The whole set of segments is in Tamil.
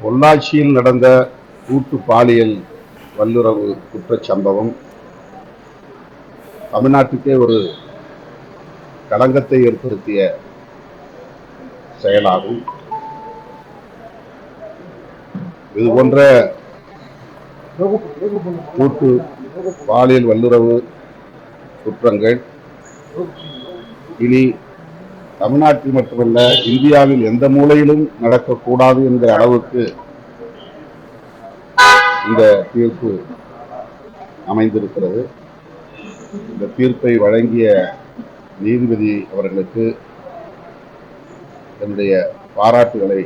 பொள்ளாச்சியில் நடந்த கூட்டு பாலியல் வல்லுறவு குற்றச்சம்பவம் தமிழ்நாட்டுக்கே ஒரு களங்கத்தை ஏற்படுத்திய செயலாகும். இது போன்ற கூட்டு பாலியல் வல்லுறவு குற்றங்கள் இனி தமிழ்நாட்டில் மட்டுமல்ல இந்தியாவில் எந்த மூலையிலும் நடக்கக்கூடாது என்கிற அளவுக்கு இந்த தீர்ப்பு அமைந்திருக்கிறது. இந்த தீர்ப்பை வழங்கிய நீதிபதி அவர்களுக்கு என்னுடைய பாராட்டுகளை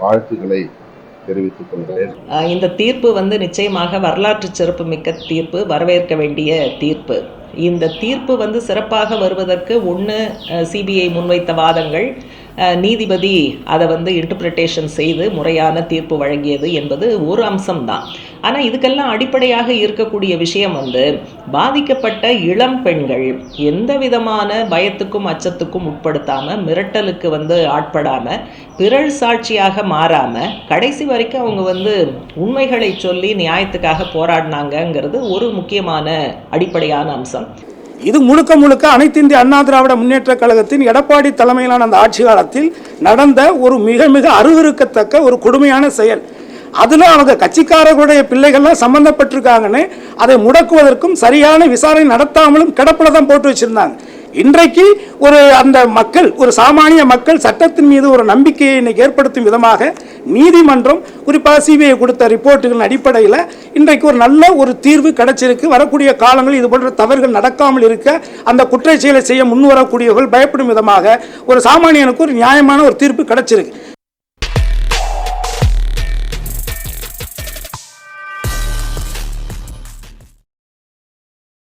வாழ்த்துக்களை தெரிவித்துக் கொள்கிறேன். இந்த தீர்ப்பு வந்து நிச்சயமாக வரலாற்று சிறப்புமிக்க தீர்ப்பு வரவேற்க வேண்டிய தீர்ப்பு. இந்த தீர்ப்பு வந்து சிறப்பாக வருவதற்கு ஒன்று சிபிஐ முன்வைத்த வாதங்கள். நீதிபதி அதை வந்து இன்டர்பிரிட்டேஷன் செய்து முறையான தீர்ப்பு வழங்கியது என்பது ஒரு அம்சம்தான். ஆனால் இதுக்கெல்லாம் அடிப்படையாக இருக்கக்கூடிய விஷயம் வந்து பாதிக்கப்பட்ட இளம் பெண்கள் எந்த விதமான பயத்துக்கும் அச்சத்துக்கும் உட்படுத்தாமல் மிரட்டலுக்கு வந்து ஆட்படாமல் பிறழ் சாட்சியாக மாறாமல் கடைசி வரைக்கும் அவங்க வந்து உண்மைகளை சொல்லி நியாயத்துக்காக போராடினாங்கங்கிறது ஒரு முக்கியமான அடிப்படையான அம்சம். இது முழுக்க முழுக்க அனைத்து இந்திய அண்ணா திராவிட முன்னேற்ற கழகத்தின் எடப்பாடி தலைமையிலான அந்த ஆட்சி காலத்தில் நடந்த ஒரு மிக மிக அருவருக்கத்தக்க ஒரு கொடுமையான செயல். அதில் அவங்க கட்சிக்காரர்களுடைய பிள்ளைகள்லாம் சம்பந்தப்பட்டிருக்காங்கன்னு அதை முடக்குவதற்கும் சரியான விசாரணை நடத்தாமலும் கிடப்பில் தான் போட்டு வச்சிருந்தாங்க. இன்றைக்கு ஒரு அந்த மக்கள் ஒரு சாமானிய மக்கள் சட்டத்தின் மீது ஒரு நம்பிக்கையை இன்னைக்கு ஏற்படுத்தும் விதமாக நீதிமன்றம் குறிப்பாக சிபிஐ கொடுத்த ரிப்போர்ட்டுகளின் அடிப்படையில் இன்றைக்கு ஒரு நல்ல ஒரு தீர்வு கிடைச்சிருக்கு. வரக்கூடிய காலங்களில் இது போன்ற தவறுகள் நடக்காமல் இருக்க அந்த குற்றச்செயலை செய்ய முன்வரக்கூடியவர்கள் பயப்படும் விதமாக ஒரு சாமானியனுக்கு ஒரு நியாயமான ஒரு தீர்ப்பு கிடைச்சிருக்கு.